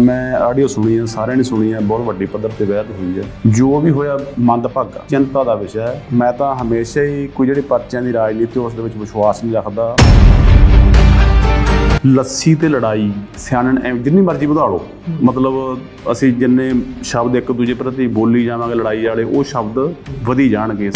ਮੈਂ ਆਡੀਓ ਸੁਣੀ ਹੈ ਸਾਰਿਆਂ ਨੇ ਸੁਣੀ ਹੈ ਬਹੁਤ ਵੱਡੀ ਪੱਧਰ ਤੇ ਵਿਆਹ ਹੋਈ ਹੈ ਜੋ ਵੀ ਹੋਇਆ, ਮੰਦਭਾਗਾ ਚਿੰਤਾ ਦਾ ਵਿਸ਼ਾ ਹੈ। ਮੈਂ ਤਾਂ ਹਮੇਸ਼ਾ ਹੀ ਕੋਈ ਜਿਹੜੀ ਪਰਚਿਆਂ ਦੀ ਰਾਜਨੀਤੀ, ਉਸ ਦੇ ਵਿੱਚ ਵਿਸ਼ਵਾਸ ਨਹੀਂ ਰੱਖਦਾ। ਲੱਸੀ ਤੇ ਲੜਾਈ, ਸਿਆਣਨ ਐ, ਜਿੰਨੀ ਮਰਜ਼ੀ ਵਧਾ ਲਓ। ਮਤਲਬ ਅਸੀਂ ਜਿੰਨੇ ਸ਼ਬਦ ਇੱਕ ਦੂਜੇ ਪ੍ਰਤੀ ਬੋਲੀ ਜਾਵਾਂਗੇ, ਲੜਾਈ ਵਾਲੇ, ਉਹ ਸ਼ਬਦ ਵਧੀ ਜਾਣਗੇ।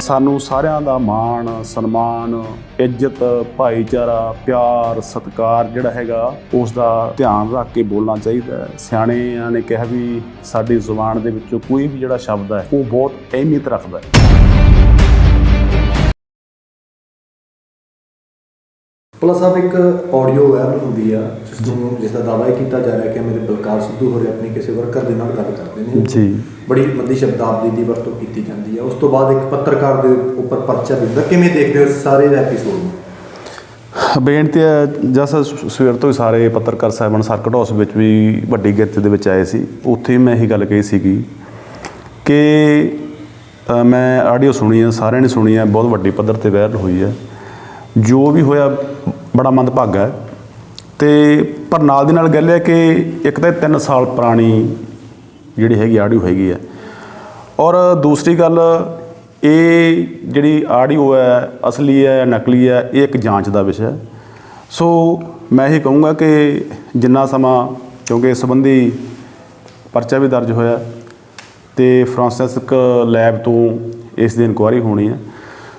ਸਾਨੂੰ ਸਾਰਿਆਂ ਦਾ ਮਾਣ, ਸਨਮਾਨ, ਇੱਜ਼ਤ, ਭਾਈਚਾਰਾ, ਪਿਆਰ, ਸਤਿਕਾਰ ਜਿਹੜਾ ਹੈਗਾ ਉਸ ਦਾ ਧਿਆਨ ਰੱਖ ਕੇ ਬੋਲਣਾ ਚਾਹੀਦਾ ਹੈ। ਸਿਆਣਿਆਂ ਨੇ ਕਿਹਾ ਵੀ ਸਾਡੀ ਜ਼ੁਬਾਨ ਦੇ ਵਿੱਚੋਂ ਕੋਈ ਵੀ ਜਿਹੜਾ ਸ਼ਬਦ ਹੈ, ਉਹ ਬਹੁਤ ਅਹਿਮੀਅਤ ਰੱਖਦਾ ਹੈ। ਪਲੱਸ ਸਾਹਿਬ ਇੱਕ ਆਡੀਓ ਵਾਇਰਲ ਹੁੰਦੀ ਆ ਜਿਸ ਨੂੰ ਜਿਸ ਦਾ ਦਾਅਵਾ ਕੀਤਾ ਜਾ ਰਿਹਾ ਕਿ ਮੇਰੇ ਬਲਕਾਰ ਸਿੱਧੂ ਹੋਰੇ ਆਪਣੀ ਕਿਸੇ ਵਰਕਰ ਦੇ ਨਾਲ ਗੱਲ ਕਰਦੇ ਨੇ ਜੀ ਬੜੀ ਮੰਦੀ ਸ਼ਬਦਾਵਲੀ ਦੀ ਵਰਤੋਂ ਕੀਤੀ ਜਾਂਦੀ ਹੈ ਉਸ ਤੋਂ ਬਾਅਦ ਇੱਕ ਪੱਤਰਕਾਰ ਦੇ ਉੱਪਰ ਪਰਚਾ ਹੁੰਦਾ ਕਿਵੇਂ ਦੇਖਦੇ ਹੋ ਸਾਰੇ ਐਪੀਸੋਡ ਨੂੰ ਬੇਨਤੀ ਹੈ ਜਸ ਸਵੇਰ ਤੋਂ ਹੀ ਸਾਰੇ ਪੱਤਰਕਾਰ ਸਾਹਿਬਾਨ ਸਰਕਟ ਹਾਊਸ ਵਿੱਚ ਵੀ ਵੱਡੀ ਗਿਣਤੀ ਦੇ ਵਿੱਚ ਆਏ ਸੀ ਉੱਥੇ ਮੈਂ ਇਹੀ ਗੱਲ ਕਹੀ ਸੀਗੀ ਕਿ ਅ, ਮੈਂ ਆਡੀਓ ਸੁਣੀ ਹੈ ਸਾਰਿਆਂ ਨੇ ਸੁਣੀ ਹੈ ਬਹੁਤ ਵੱਡੀ ਪੱਧਰ ਤੇ ਵਾਇਰਲ ਹੋਈ ਹੈ ਜੋ ਵੀ ਹੋਇਆ, ਬੜਾ ਮੰਦਭਾਗਾ ਹੈ। ਤੇ ਪਰ ਨਾਲ ਦੀ ਨਾਲ ਗੱਲ ਹੈ ਕਿ ਇੱਕ ਤਾਂ 3 ਸਾਲ ਪੁਰਾਣੀ ਜਿਹੜੀ ਹੈਗੀ ਆਡੀਓ ਹੈਗੀ ਹੈ। ਔਰ ਦੂਸਰੀ ਗੱਲ, ਇਹ ਜਿਹੜੀ ਆਡੀਓ ਹੈ, ਅਸਲੀ ਹੈ ਜਾਂ ਨਕਲੀ ਹੈ, ਇਹ ਇੱਕ ਜਾਂਚ ਦਾ ਵਿਸ਼ਾ ਹੈ। ਸੋ ਮੈਂ ਇਹ ਕਹੂੰਗਾ ਕਿ ਜਿੰਨਾ ਸਮਾਂ, ਕਿਉਂਕਿ ਇਸ ਸੰਬੰਧੀ ਪਰਚਾ ਵੀ ਦਰਜ ਹੋਇਆ ਤੇ ਫਰਾਂਸਿਸਕ ਲੈਬ ਤੋਂ ਇਸ ਦੀ ਇਨਕੁਆਇਰੀ ਹੋਣੀ ਹੈ।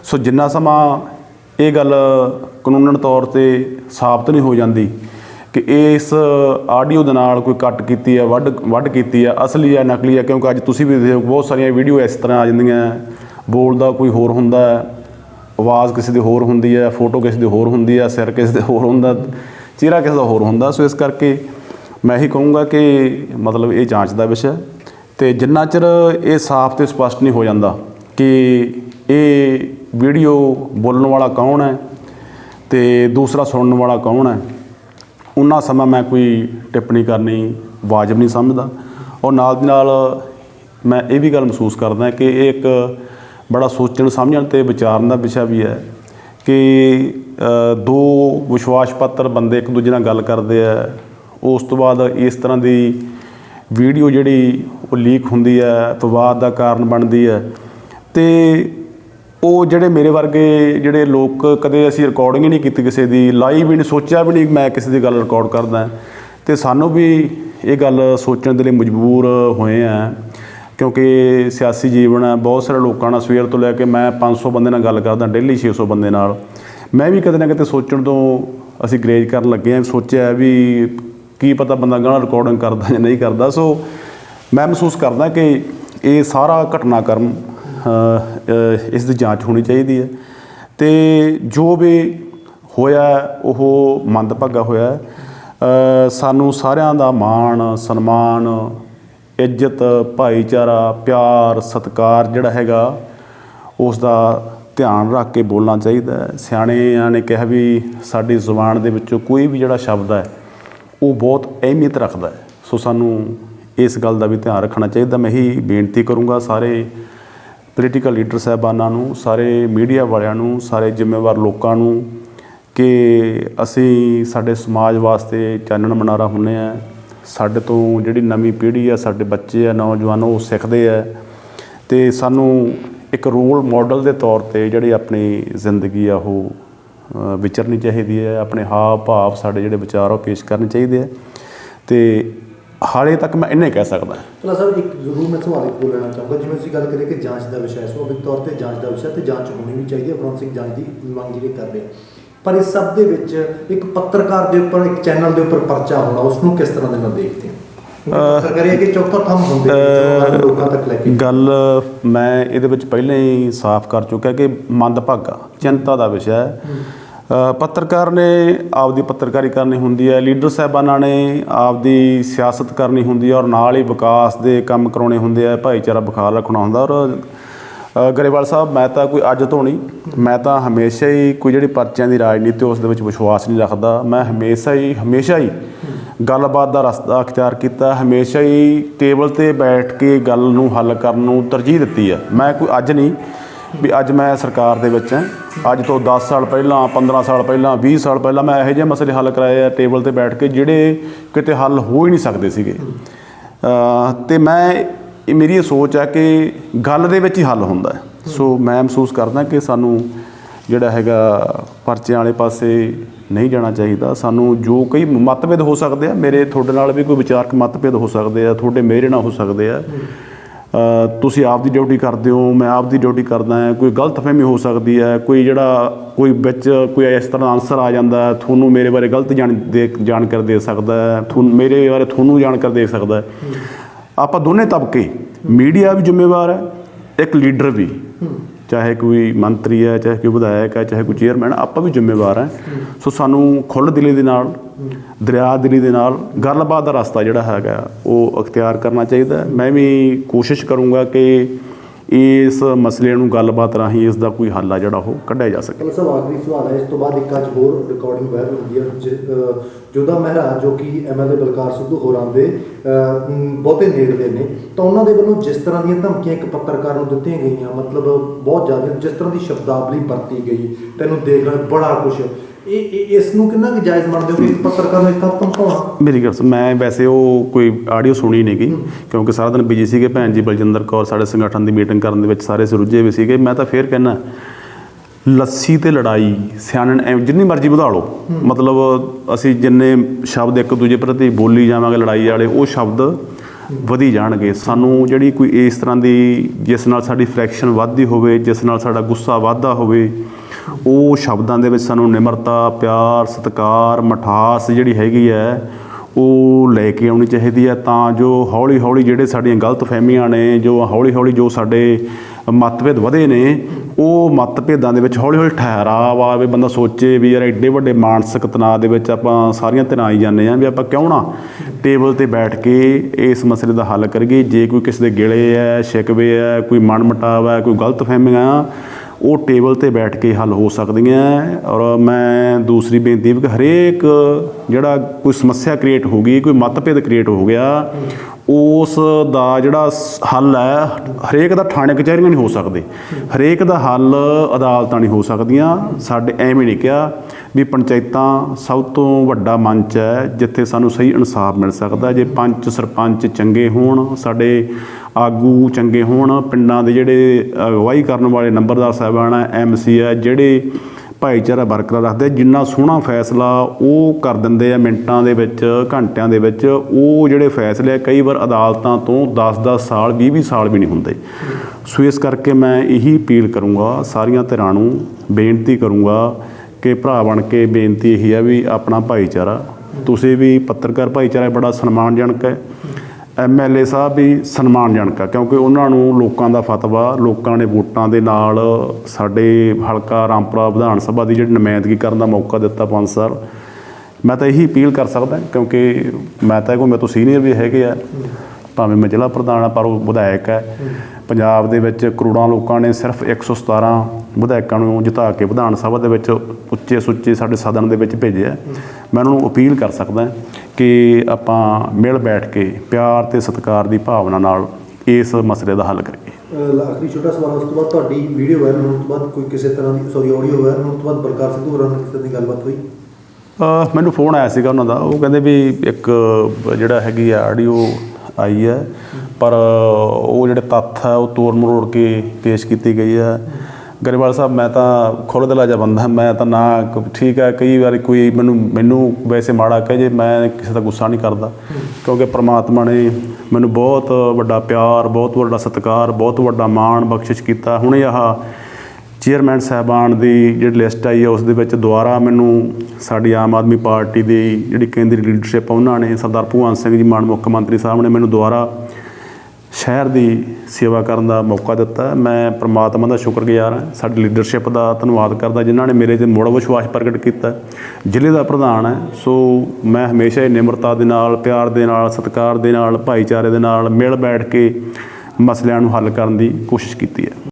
ਸੋ ਜਿੰਨਾ ਸਮਾਂ ਇਹ ਗੱਲ ਕਾਨੂੰਨਨ ਤੌਰ ਤੇ ਸਾਬਤ ਨਹੀਂ ਹੋ ਜਾਂਦੀ ਕਿ ਇਸ ਆਡੀਓ ਦੇ ਨਾਲ ਕੋਈ ਕੱਟ ਕੀਤੀ ਹੈ ਵੱਢ ਵੱਢ ਕੀਤੀ ਹੈ ਅਸਲੀ ਆ, ਨਕਲੀ ਹੈ ਕਿਉਂਕਿ ਅੱਜ ਤੁਸੀਂ ਵੀ ਦੇਖੋ ਬਹੁਤ ਸਾਰੀਆਂ ਵੀਡੀਓ ਇਸ ਤਰ੍ਹਾਂ ਆ ਜਾਂਦੀਆਂ ਬੋਲਦਾ ਕੋਈ ਹੋਰ ਹੁੰਦਾ ਆਵਾਜ਼ ਕਿਸੇ ਦੀ ਹੋਰ ਹੁੰਦੀ ਹੈ ਫੋਟੋ ਕਿਸੇ ਦੀ ਹੋਰ ਹੁੰਦੀ ਹੈ ਸਿਰ ਕਿਸੇ ਦੇ ਹੋਰ ਹੁੰਦਾ, ਚਿਹਰਾ ਕਿਸੇ ਦਾ ਹੋਰ ਹੁੰਦਾ। ਸੋ ਇਸ ਕਰਕੇ ਮੈਂ ਇਹੀ ਕਹੂੰਗਾ ਕਿ ਮਤਲਬ ਇਹ ਜਾਂਚ ਦਾ ਵਿਸ਼ਾ ਹੈ ਤੇ ਜਿੰਨਾ ਚਿਰ ਇਹ ਸਾਫ਼ ਤੇ ਸਪਸ਼ਟ ਨਹੀਂ ਹੋ ਜਾਂਦਾ ਕਿ ਇਹ ਵੀਡੀਓ ਬੋਲਣ ਵਾਲਾ ਕੌਣ ਹੈ ਤੇ ਦੂਸਰਾ ਸੁਣਨ ਵਾਲਾ ਕੌਣ ਹੈ? ਉਹਨਾਂ ਸਮਾਂ ਮੈਂ ਕੋਈ ਟਿੱਪਣੀ ਕਰਨੀ ਵਾਜਬ ਨਹੀਂ ਸਮਝਦਾ। ਔਰ ਨਾਲ ਦੀ ਨਾਲ ਮੈਂ ਇਹ ਵੀ ਗੱਲ ਮਹਿਸੂਸ ਕਰਦਾ ਕਿ ਇਹ ਇੱਕ ਬੜਾ ਸੋਚਣ, ਸਮਝਣ ਤੇ ਵਿਚਾਰਨ ਦਾ ਵਿਸ਼ਾ ਵੀ ਹੈ ਕਿ ਦੋ ਵਿਸ਼ਵਾਸ ਪਾਤਰ ਬੰਦੇ ਇੱਕ ਦੂਜੇ ਨਾਲ ਗੱਲ ਕਰਦੇ ਆ। ਉਸ ਤੋਂ ਬਾਅਦ ਇਸ ਤਰ੍ਹਾਂ ਦੀ ਵੀਡੀਓ ਜਿਹੜੀ ਉਹ ਲੀਕ ਹੁੰਦੀ ਹੈ ਵਿਵਾਦ ਦਾ ਕਾਰਨ ਬਣਦੀ ਹੈ। ਤੇ ਉਹ ਜਿਹੜੇ ਮੇਰੇ ਵਰਗੇ ਜਿਹੜੇ ਲੋਕ ਕਦੇ ਅਸੀਂ ਰਿਕਾਰਡਿੰਗ ਹੀ ਨਹੀਂ ਕੀਤੀ ਕਿਸੇ ਦੀ ਲਾਈਵ ਹੀ ਨਹੀਂ, ਸੋਚਿਆ ਵੀ ਨਹੀਂ ਮੈਂ ਕਿਸੇ ਦੀ ਗੱਲ ਰਿਕਾਰਡ ਕਰਦਾ। ਤੇ ਸਾਨੂੰ ਵੀ ਇਹ ਗੱਲ ਸੋਚਣ ਦੇ ਲਈ ਮਜਬੂਰ ਹੋਏ ਆ, ਕਿਉਂਕਿ ਸਿਆਸੀ ਜੀਵਨ ਹੈ ਬਹੁਤ ਸਾਰੇ ਲੋਕਾਂ ਨਾਲ ਸਵੇਰ ਤੋਂ ਲੈ ਕੇ ਮੈਂ 500 ਬੰਦੇ ਨਾਲ ਗੱਲ ਕਰਦਾ, ਡੇਲੀ 600 ਬੰਦੇ ਨਾਲ। ਮੈਂ ਵੀ ਕਿਤੇ ਨਾ ਕਿਤੇ ਸੋਚਣ ਤੋਂ ਅਸੀਂ ਗਰੇਜ ਕਰਨ ਲੱਗੇ ਆ, ਸੋਚਿਆ ਵੀ ਕੀ ਪਤਾ ਬੰਦਾ ਗਾਣਾ ਰਿਕਾਰਡਿੰਗ ਕਰਦਾ ਜਾਂ ਨਹੀਂ ਕਰਦਾ। ਸੋ ਮੈਂ ਮਹਿਸੂਸ ਕਰਦਾ ਕਿ ਇਹ ਸਾਰਾ ਘਟਨਾਕ੍ਰਮ ਇਸ ਦੀ ਜਾਂਚ ਹੋਣੀ ਚਾਹੀਦੀ ਹੈ। ਤੇ ਜੋ ਵੀ ਹੋਇਆ ਉਹ ਮੰਦਭਾਗਾ ਹੋਇਆ ਸਾਨੂੰ ਸਾਰਿਆਂ ਦਾ ਮਾਣ, ਸਨਮਾਨ, ਇੱਜ਼ਤ, ਭਾਈਚਾਰਾ, ਪਿਆਰ, ਸਤਿਕਾਰ ਜਿਹੜਾ ਹੈਗਾ, ਉਸ ਦਾ ਧਿਆਨ ਰੱਖ ਕੇ ਬੋਲਣਾ ਚਾਹੀਦਾ ਸਿਆਣਿਆਂ ਨੇ ਕਿਹਾ ਵੀ ਸਾਡੀ ਜ਼ੁਬਾਨ ਦੇ ਵਿੱਚੋਂ ਕੋਈ ਵੀ ਜਿਹੜਾ ਸ਼ਬਦ ਹੈ, ਉਹ ਬਹੁਤ ਅਹਿਮੀਅਤ ਰੱਖਦਾ ਹੈ। ਸੋ ਸਾਨੂੰ ਇਸ ਗੱਲ ਦਾ ਵੀ ਧਿਆਨ ਰੱਖਣਾ ਚਾਹੀਦਾ। ਮੈਂ ਹੀ ਬੇਨਤੀ ਕਰੂੰਗਾ ਸਾਰੇ ਪੋਲੀਟੀਕਲ ਲੀਡਰ ਸਾਹਿਬਾਨਾਂ ਨੂੰ, ਸਾਰੇ ਮੀਡੀਆ ਵਾਲਿਆਂ ਨੂੰ, ਸਾਰੇ ਜ਼ਿੰਮੇਵਾਰ ਲੋਕਾਂ ਨੂੰ ਕਿ ਅਸੀਂ ਸਾਡੇ ਸਮਾਜ ਵਾਸਤੇ ਚਾਨਣ ਮਨਾਰਾ ਹੁੰਨੇ ਆ। ਸਾਡੇ ਤੋਂ ਜਿਹੜੀ ਨਵੀਂ ਪੀੜ੍ਹੀ ਆ, ਸਾਡੇ ਬੱਚੇ ਆ, ਨੌਜਵਾਨ, ਉਹ ਸਿੱਖਦੇ ਆ। ਤੇ ਸਾਨੂੰ ਇੱਕ ਰੋਲ ਮਾਡਲ ਦੇ ਤੌਰ ਤੇ ਜਿਹੜੀ ਆਪਣੀ ਜ਼ਿੰਦਗੀ ਆ, ਉਹ ਵਿਚਰਨੀ ਚਾਹੀਦੀ ਹੈ। ਆਪਣੇ ਹਾਵ ਭਾਵ ਸਾਡੇ ਜਿਹੜੇ ਵਿਚਾਰ ਆ, ਉਹ ਪੇਸ਼ ਕਰਨੇ ਚਾਹੀਦੇ ਆ। ਤੇ ਹਾਲੇ ਤੱਕ ਮੈਂ ਇੰਨੇ ਕਹਿ ਸਕਦਾ। ਪਲੱਸ ਸਾਹਿਬ ਇੱਕ ਜ਼ਰੂਰ ਮੈਂ ਸਵਾਲ ਇੱਕ ਬੋਲਣਾ ਚਾਹੂੰਗਾ। ਜਿਵੇਂ ਤੁਸੀਂ ਗੱਲ ਕਰੀ ਕਿ ਜਾਂਚ ਦਾ ਵਿਸ਼ਾ ਹੈ ਸੁਭਾਵਿਕ ਤੌਰ ਤੇ ਜਾਂਚ ਦਾ ਵਿਸ਼ਾ ਤੇ ਜਾਂਚ ਹੋਣੀ ਵੀ ਚਾਹੀਦੀ ਹੈ ਫੋਰੈਂਸਿਕ ਜਾਂਚ ਦੀ ਮੰਗ ਜਿਹੜੇ ਕਰ ਰਹੇ। ਪਰ ਇਸ ਸਭ ਦੇ ਵਿੱਚ ਇੱਕ ਪੱਤਰਕਾਰ ਦੇ ਉੱਪਰ ਇੱਕ ਚੈਨਲ ਦੇ ਉੱਪਰ ਪਰਚਾ ਹੋਣਾ ਉਸ ਨੂੰ ਕਿਸ ਤਰ੍ਹਾਂ ਦੇ ਨਾਲ ਦੇਖਦੇ ਹੋ? ਪੱਤਰਕਾਰੀ ਹੈ ਕਿ ਚੌਥਾ ਥੰਮ ਹੁੰਦੇ ਲੋਕਾਂ ਤੱਕ ਲੈ ਕੇ। ਗੱਲ ਮੈਂ ਇਹਦੇ ਵਿੱਚ ਪਹਿਲਾਂ ਹੀ ਸਾਫ਼ ਕਰ ਚੁੱਕਾ ਕਿ ਮੰਦਭਾਗਾ ਚਿੰਤਾ ਦਾ ਵਿਸ਼ਾ ਹੈ। ਪੱਤਰਕਾਰ ਨੇ ਆਪਦੀ ਪੱਤਰਕਾਰੀ ਕਰਨੀ ਹੁੰਦੀ ਹੈ, ਲੀਡਰ ਸਾਹਿਬਾਨਾਂ ਨੇ ਆਪਦੀ ਸਿਆਸਤ ਕਰਨੀ ਹੁੰਦੀ ਹੈ ਔਰ ਨਾਲ ਹੀ ਵਿਕਾਸ ਦੇ ਕੰਮ ਕਰਾਉਣੇ ਹੁੰਦੇ ਆ, ਭਾਈਚਾਰਾ ਬਖਾਲ ਰੱਖਣਾ ਹੁੰਦਾ ਔਰ ਗਰੇਵਾਲ ਸਾਹਿਬ, ਮੈਂ ਤਾਂ ਕੋਈ ਅੱਜ ਤੋਂ ਨਹੀਂ, ਮੈਂ ਤਾਂ ਹਮੇਸ਼ਾ ਹੀ ਕੋਈ ਜਿਹੜੀ ਪਰਚਿਆਂ ਦੀ ਰਾਜਨੀਤੀ ਉਸ ਦੇ ਵਿੱਚ ਵਿਸ਼ਵਾਸ ਨਹੀਂ ਰੱਖਦਾ, ਮੈਂ ਹਮੇਸ਼ਾ ਹੀ ਹਮੇਸ਼ਾ ਹੀ ਗੱਲਬਾਤ ਦਾ ਰਸਤਾ ਅਖਤਿਆਰ ਕੀਤਾ, ਹਮੇਸ਼ਾ ਹੀ ਟੇਬਲ ਤੇ ਬੈਠ ਕੇ ਗੱਲ ਨੂੰ ਹੱਲ ਕਰਨ ਨੂੰ ਤਰਜੀਹ ਦਿੱਤੀ ਹੈ, ਮੈਂ ਕੋਈ ਅੱਜ ਨਹੀਂ ਵੀ ਅੱਜ ਮੈਂ ਸਰਕਾਰ ਦੇ ਵਿੱਚ ਹਾਂ। ਅੱਜ ਤੋਂ 10 ਸਾਲ ਪਹਿਲਾਂ 15 ਸਾਲ ਪਹਿਲਾਂ 20 ਸਾਲ ਪਹਿਲਾਂ ਮੈਂ ਇਹੋ ਜਿਹੇ ਮਸਲੇ ਹੱਲ ਕਰਾਏ ਆ ਟੇਬਲ ਤੇ ਬੈਠ ਕੇ ਜਿਹੜੇ ਕਿਤੇ ਹੱਲ ਹੋ ਹੀ ਨਹੀਂ ਸਕਦੇ ਸੀਗੇ। ਅ, ਤੇ ਮੈਂ ਇਹ ਮੇਰੀ ਇਹ ਸੋਚ ਆ ਕਿ ਗੱਲ ਦੇ ਵਿੱਚ ਹੀ ਹੱਲ ਹੁੰਦਾ ਸੋ ਮੈਂ ਮਹਿਸੂਸ ਕਰਦਾ ਕਿ ਸਾਨੂੰ ਜਿਹੜਾ ਹੈਗਾ ਪਰਚਿਆਂ ਵਾਲੇ ਪਾਸੇ ਨਹੀਂ ਜਾਣਾ ਚਾਹੀਦਾ। ਸਾਨੂੰ ਜੋ ਕਈ ਮਤਭੇਦ ਹੋ ਸਕਦੇ ਆ ਮੇਰੇ ਤੁਹਾਡੇ ਨਾਲ ਵੀ ਕੋਈ ਵਿਚਾਰਕ ਮਤਭੇਦ ਹੋ ਸਕਦੇ ਆ ਤੁਹਾਡੇ ਮੇਰੇ ਨਾਲ ਹੋ ਸਕਦੇ ਆ। ਤੁਸੀਂ ਆਪ ਦੀ ਡਿਊਟੀ ਕਰਦੇ ਹੋ, ਮੈਂ ਆਪ ਦੀ ਡਿਊਟੀ ਕਰਦਾ ਹਾਂ, ਕੋਈ ਗਲਤਫਹਿਮੀ ਹੋ ਸਕਦੀ ਹੈ, ਕੋਈ ਜਿਹੜਾ ਕੋਈ ਵਿੱਚ ਕੋਈ ਇਸ ਤਰ੍ਹਾਂ ਆਨਸਰ ਆ ਜਾਂਦਾ ਤੁਹਾਨੂੰ ਮੇਰੇ ਬਾਰੇ ਗਲਤ ਜਾਣ ਦੇ ਜਾਣਕਾਰੀ ਦੇ ਸਕਦਾ ਹੈ ਤੁਹਾਨੂੰ ਮੇਰੇ ਬਾਰੇ ਤੁਹਾਨੂੰ ਜਾਣਕਾਰੀ ਦੇ ਸਕਦਾ ਹੈ। ਆਪਾਂ ਦੋਨੇ ਤਬਕੇ ਮੀਡੀਆ ਵੀ ਜ਼ਿੰਮੇਵਾਰ ਹੈ, ਇੱਕ ਲੀਡਰ ਵੀ। ਚਾਹੇ ਕੋਈ ਮੰਤਰੀ ਹੈ, ਚਾਹੇ ਕੋਈ ਵਿਧਾਇਕ ਹੈ, ਚਾਹੇ ਕੋਈ ਚੇਅਰਮੈਨ ਆਪਾਂ ਵੀ ਜ਼ਿੰਮੇਵਾਰ ਹੈ। ਸੋ ਸਾਨੂੰ ਖੁੱਲ੍ਹ ਦਿਲੀ ਦੇ ਨਾਲ, ਦਰਿਆ ਦਿਲੀ ਦੇ ਨਾਲ ਗੱਲਬਾਤ ਦਾ ਰਸਤਾ ਜਿਹੜਾ ਹੈਗਾ, ਉਹ ਅਖਤਿਆਰ ਕਰਨਾ ਚਾਹੀਦਾ ਮੈਂ ਵੀ ਕੋਸ਼ਿਸ਼ ਕਰੂੰਗਾ ਕਿ ਇਸ ਮਸਲੇ ਨੂੰ ਗੱਲਬਾਤ ਰਾਹੀਂ ਇਸ ਦਾ ਕੋਈ ਹੱਲ ਆ ਜਿਹੜਾ ਉਹ ਕੱਢਿਆ ਜਾ ਸਕੇ। ਸਭ ਆਖਰੀ ਸਵਾਲ ਹੈ ਇਸ ਤੋਂ ਬਾਅਦ ਇੱਕ ਅੱਜ ਹੋਰ ਰਿਕਾਰਡਿੰਗ ਵਾਇਰਲ ਹੁੰਦੀ ਹੈ, ਜ- ਅਹ ਮਹਿਰਾ, ਜੋ ਕਿ ਐਮਐਲਏ ਬਲਕਾਰ ਸਿੱਧੂ ਹੋਰਾਂ ਦੇ ਬਹੁਤੇ ਨੇੜਲੇ ਨੇ। ਤਾਂ ਉਹਨਾਂ ਦੇ ਵੱਲੋਂ ਜਿਸ ਤਰ੍ਹਾਂ ਦੀਆਂ ਧਮਕੀਆਂ ਇੱਕ ਪੱਤਰਕਾਰ ਨੂੰ ਦਿੱਤੀਆਂ ਗਈਆਂ, ਮਤਲਬ ਬਹੁਤ ਜ਼ਿਆਦਾ ਜਿਸ ਤਰ੍ਹਾਂ ਦੀ ਸ਼ਬਦਾਵਲੀ ਵਰਤੀ ਗਈ, ਤੈਨੂੰ ਦੇਖ ਲੈ, ਬੜਾ ਕੁਝ ਇਹ ਇਸ ਨੂੰ ਕਿੰਨਾ ਕੁ ਜਾਇਜ਼ ਮੰਨਦੇ ਹੋ ਕਿ ਇੱਕ ਪੱਤਰਕਾਰ ਨੂੰ ਤਰ੍ਹਾਂ ਧਮਕਾਉਣਾ? ਮੇਰੀ ਗੱਲ ਸੁਣ ਮੈਂ ਵੈਸੇ ਉਹ ਕੋਈ ਆਡੀਓ ਸੁਣੀ ਨਹੀਂ ਗਈ ਕਿਉਂਕਿ ਸਾਰਾ ਦਿਨ ਬਿਜ਼ੀ ਸੀਗੇ ਭੈਣ ਜੀ ਬਲਜਿੰਦਰ ਕੌਰ ਸਾਡੇ ਸੰਗਠਨ ਦੀ ਮੀਟਿੰਗ ਕਰਨ ਦੇ ਵਿੱਚ ਸਾਰੇ ਸੁਰੁੱਝੇ ਵੀ ਸੀਗੇ। ਮੈਂ ਤਾਂ ਫੇਰ ਕਹਿਣਾ ਲੱਸੀ ਤੇ ਲੜਾਈ ਸਿਆਣਨ ਐਂ ਜਿੰਨੀ ਮਰਜ਼ੀ ਵਧਾ ਲਓ। ਮਤਲਬ ਅਸੀਂ ਜਿੰਨੇ ਸ਼ਬਦ ਇੱਕ ਦੂਜੇ ਪ੍ਰਤੀ ਬੋਲੀ ਜਾਵਾਂਗੇ ਲੜਾਈ ਵਾਲੇ ਉਹ ਸ਼ਬਦ ਵਧੀ ਜਾਣਗੇ। ਸਾਨੂੰ ਜਿਹੜੀ ਕੋਈ ਇਸ ਤਰ੍ਹਾਂ ਦੀ ਜਿਸ ਨਾਲ ਸਾਡੀ ਫ੍ਰੈਕਸ਼ਨ ਵੱਧਦੀ ਹੋਵੇ ਜਿਸ ਨਾਲ ਸਾਡਾ ਗੁੱਸਾ ਵੱਧਦਾ ਹੋਵੇ ਉਹ ਸ਼ਬਦਾਂ ਦੇ ਵਿੱਚ ਸਾਨੂੰ ਨਿਮਰਤਾ, ਪਿਆਰ, ਸਤਿਕਾਰ, ਮਠਾਸ ਜਿਹੜੀ ਹੈਗੀ ਹੈ, ਉਹ ਲੈ ਕੇ ਆਉਣੀ ਚਾਹੀਦੀ ਹੈ ਤਾਂ ਜੋ ਹੌਲੀ ਹੌਲੀ ਜਿਹੜੇ ਸਾਡੀਆਂ ਗਲਤ ਫਹਿਮੀਆਂ ਨੇ, ਜੋ ਹੌਲੀ ਹੌਲੀ ਜੋ ਸਾਡੇ ਮਤਭੇਦ ਵਧੇ ਨੇ, ਉਹ ਮਤਭੇਦਾਂ ਦੇ ਵਿੱਚ ਹੌਲੀ ਹੌਲੀ ਠਹਿਰਾਵ ਆਵੇ। ਬੰਦਾ ਸੋਚੇ ਵੀ ਯਾਰ ਐਡੇ ਵੱਡੇ ਮਾਨਸਿਕ ਤਣਾਅ ਦੇ ਵਿੱਚ ਆਪਾਂ ਸਾਰੀਆਂ ਧਿਰਾਂ ਆਈ ਜਾਂਦੇ ਆਂ ਵੀ ਆਪਾਂ ਕਿਉਂ ਨਾ ਟੇਬਲ ਤੇ ਬੈਠ ਕੇ ਇਸ ਮਸਲੇ ਦਾ ਹੱਲ ਕਰੀਏ। ਜੇ ਕੋਈ ਕਿਸੇ ਦੇ ਗਿਲੇ ਹੈ, ਸ਼ਿਕਵੇ ਹੈ, ਕੋਈ ਮਨਮਟਾਵ ਹੈ, ਕੋਈ ਗਲਤ ਫਹਿਮੀਆਂ ਉਹ ਟੇਬਲ ਤੇ ਬੈਠ ਕੇ ਹੱਲ ਹੋ ਸਕਦੀਆਂ ਔਰ ਮੈਂ ਦੂਸਰੀ ਬੇਨਤੀ ਵੀ ਕਿ ਹਰੇਕ ਜਿਹੜਾ ਕੋਈ ਸਮੱਸਿਆ ਕ੍ਰੀਏਟ ਹੋ ਗਈ, ਕੋਈ ਮਤਭੇਦ ਕ੍ਰੀਏਟ ਹੋ ਗਿਆ, ਉਸ ਦਾ ਜਿਹੜਾ ਸ- ਹੱਲ ਹੈ, ਹਰੇਕ ਦਾ ਥਾਣੇ ਕਚਹਿਰੀਆਂ ਨਹੀਂ ਹੋ ਸਕਦੇ। ਹਰੇਕ ਦਾ ਹੱਲ ਅਦਾਲਤਾਂ ਨਹੀਂ ਹੋ ਸਕਦੀਆਂ। ਸਾਡੇ ਐਵੇਂ ਨਹੀਂ ਕਿਹਾ। ਵੀ ਪੰਚਾਇਤਾਂ ਸਭ ਤੋਂ ਵੱਡਾ ਮੰਚ ਹੈ, ਜਿੱਥੇ ਸਾਨੂੰ ਸਹੀ ਇਨਸਾਫ ਮਿਲ ਸਕਦਾ। ਜੇ ਪੰਚ ਸਰਪੰਚ ਚੰਗੇ ਹੋਣ, ਸਾਡੇ ਆਗੂ ਚੰਗੇ ਹੋਣ, ਪਿੰਡਾਂ ਦੇ ਜਿਹੜੇ ਅਗਵਾਈ ਕਰਨ ਵਾਲੇ ਨੰਬਰਦਾਰ ਸਾਹਿਬਾਨ ਹੈ ਐਮਸੀ ਹੈ, ਜਿਹੜੇ ਭਾਈਚਾਰਾ ਬਰਕਰਾਰ ਰੱਖਦੇ ਜਿੰਨਾ ਸੋਹਣਾ ਫੈਸਲਾ ਉਹ ਕਰ ਦਿੰਦੇ ਆ ਮਿੰਟਾਂ ਦੇ ਵਿੱਚ, ਘੰਟਿਆਂ ਦੇ ਵਿੱਚ, ਉਹ ਜਿਹੜੇ ਫੈਸਲੇ ਆ, ਕਈ ਵਾਰ ਅਦਾਲਤਾਂ ਤੋਂ 10-10 ਸਾਲ 20-20 ਸਾਲ ਵੀ ਨਹੀਂ ਹੁੰਦੇ। ਸੋ ਇਸ ਕਰਕੇ ਮੈਂ ਇਹੀ ਅਪੀਲ ਕਰੂੰਗਾ, ਸਾਰੀਆਂ ਧਿਰਾਂ ਨੂੰ ਬੇਨਤੀ ਕਰੂੰਗਾ ਕਿ ਭਰਾ ਬਣ ਕੇ ਬੇਨਤੀ ਇਹੀ ਆ ਵੀ ਆਪਣਾ ਭਾਈਚਾਰਾ, ਤੁਸੀਂ ਵੀ ਪੱਤਰਕਾਰ ਭਾਈਚਾਰਾ ਬੜਾ ਸਨਮਾਨਜਨਕ ਹੈ। ਐਮਐਲਏ ਸਾਹਿਬ ਵੀ ਸਨਮਾਨਜਨਕ ਆ, ਕਿਉਂਕਿ ਉਹਨਾਂ ਨੂੰ ਲੋਕਾਂ ਦਾ ਫਤਵਾ, ਲੋਕਾਂ ਨੇ ਵੋਟਾਂ ਦੇ ਨਾਲ ਸਾਡੇ ਹਲਕਾ ਰਾਮਪੁਰਾ ਵਿਧਾਨ ਸਭਾ ਦੀ ਜਿਹੜੀ ਨੁਮਾਇੰਦਗੀ ਕਰਨ ਦਾ ਮੌਕਾ ਦਿੱਤਾ ਪੰਜ ਸਾਲ। ਮੈਂ ਤਾਂ ਇਹੀ ਅਪੀਲ ਕਰ ਸਕਦਾ, ਕਿਉਂਕਿ ਮੈਂ ਤਾਂ ਕੋਈ ਮੇਰੇ ਤੋਂ ਸੀਨੀਅਰ ਵੀ ਹੈਗੇ ਆ, ਭਾਵੇਂ ਮੈਂ ਜ਼ਿਲ੍ਹਾ ਪ੍ਰਧਾਨ ਆ, ਪਰ ਉਹ ਵਿਧਾਇਕ ਹੈ। ਪੰਜਾਬ ਦੇ ਵਿੱਚ ਕਰੋੜਾਂ ਲੋਕਾਂ ਨੇ ਸਿਰਫ 117 ਵਿਧਾਇਕਾਂ ਨੂੰ ਜਿਤਾ ਕੇ ਵਿਧਾਨ ਸਭਾ ਦੇ ਵਿੱਚ ਉੱਚੇ ਸੁੱਚੇ ਸਾਡੇ ਸਦਨ ਦੇ ਵਿੱਚ ਭੇਜਿਆ ਮੈਂ ਉਹਨਾਂ ਨੂੰ ਅਪੀਲ ਕਰ ਸਕਦਾ ਕਿ ਆਪਾਂ ਮਿਲ ਬੈਠ ਕੇ ਪਿਆਰ ਤੇ ਸਤਿਕਾਰ ਦੀ ਭਾਵਨਾ ਨਾਲ ਇਸ ਮਸਲੇ ਦਾ ਹੱਲ ਕਰੀਏ। ਆਖਰੀ ਛੋਟਾ ਸਵਾਲ ਉਸ ਤੋਂ ਬਾਅਦ ਤੁਹਾਡੀ ਵੀਡੀਓ ਵਾਇਰਲ ਹੋਣ ਤੋਂ ਬਾਅਦ ਕੋਈ ਕਿਸੇ ਤਰ੍ਹਾਂ ਦੀ ਸੌਰੀ ਆਡੀਓ ਵਾਇਰਲ ਹੋਣ ਤੋਂ ਬਾਅਦ ਬਲਕਾਰ ਸਿੱਧੂ ਹੋਰਾਂ ਨਾਲ ਕਿਸੇ ਦੀ ਗੱਲਬਾਤ ਹੋਈ? ਮੈਨੂੰ ਫੋਨ ਆਇਆ ਸੀਗਾ ਉਹਨਾਂ ਦਾ ਉਹ ਕਹਿੰਦੇ ਵੀ ਇੱਕ ਜਿਹੜਾ ਹੈਗੀ ਆ ਆਡੀਓ ਆਈ ਹੈ। ਪਰ ਉਹ ਜਿਹੜੇ ਤੱਥ ਹੈ, ਉਹ ਤੋੜ ਮਰੋੜ ਕੇ ਪੇਸ਼ ਕੀਤੀ ਗਈ ਹੈ। ਗਰੇਵਾਲ ਸਾਹਿਬ, ਮੈਂ ਤਾਂ ਖੁੱਲ੍ਹ ਦਿਲਾ ਜਿਹਾ ਬੰਦਾ ਮੈਂ ਤਾਂ ਨਾ ਠੀਕ ਹੈ, ਕਈ ਵਾਰੀ ਕੋਈ ਮੈਨੂੰ ਮੈਨੂੰ ਵੈਸੇ ਮਾੜਾ ਕਹੇ ਜੇ, ਮੈਂ ਕਿਸੇ ਦਾ ਗੁੱਸਾ ਨਹੀਂ ਕਰਦਾ। ਕਿਉਂਕਿ ਪ੍ਰਮਾਤਮਾ ਨੇ ਮੈਨੂੰ ਬਹੁਤ ਵੱਡਾ ਪਿਆਰ, ਬਹੁਤ ਵੱਡਾ ਸਤਿਕਾਰ, ਬਹੁਤ ਵੱਡਾ ਮਾਣ ਬਖਸ਼ਿਸ਼ ਕੀਤਾ। ਹੁਣੇ ਆਹ ਚੇਅਰਮੈਨ ਸਾਹਿਬਾਨ ਦੀ ਜਿਹੜੀ ਲਿਸਟ ਆਈ ਹੈ ਉਸ ਦੇ ਵਿੱਚ ਦੁਆਰਾ ਮੈਨੂੰ ਸਾਡੀ ਆਮ ਆਦਮੀ ਪਾਰਟੀ ਦੀ ਜਿਹੜੀ ਕੇਂਦਰੀ ਲੀਡਰਸ਼ਿਪ ਉਹਨਾਂ ਨੇ ਸਰਦਾਰ ਭਗਵੰਤ ਸਿੰਘ ਜੀ, ਮਾਨ ਮੁੱਖ ਮੰਤਰੀ ਸਾਹਿਬ ਨੇ ਮੈਨੂੰ ਦੁਆਰਾ ਸ਼ਹਿਰ ਦੀ ਸੇਵਾ ਕਰਨ ਦਾ ਮੌਕਾ ਦਿੱਤਾ। ਮੈਂ ਪ੍ਰਮਾਤਮਾ ਦਾ ਸ਼ੁਕਰਗੁਜ਼ਾਰ ਹਾਂ, ਸਾਡੀ ਲੀਡਰਸ਼ਿਪ ਦਾ ਧੰਨਵਾਦ ਕਰਦਾ, ਜਿਨ੍ਹਾਂ ਨੇ ਮੇਰੇ ਤੇ ਮੁੜ ਵਿਸ਼ਵਾਸ ਪ੍ਰਗਟ ਕੀਤਾ। ਜ਼ਿਲ੍ਹੇ ਦਾ ਪ੍ਰਧਾਨ ਹੈ, ਸੋ ਮੈਂ ਹਮੇਸ਼ਾ ਹੀ ਨਿਮਰਤਾ ਦੇ ਨਾਲ, ਪਿਆਰ ਦੇ ਨਾਲ, ਸਤਿਕਾਰ ਦੇ ਨਾਲ, ਭਾਈਚਾਰੇ ਦੇ ਨਾਲ ਮਿਲ ਬੈਠ ਕੇ ਮਸਲਿਆਂ ਨੂੰ ਹੱਲ ਕਰਨ ਦੀ ਕੋਸ਼ਿਸ਼ ਕੀਤੀ ਹੈ।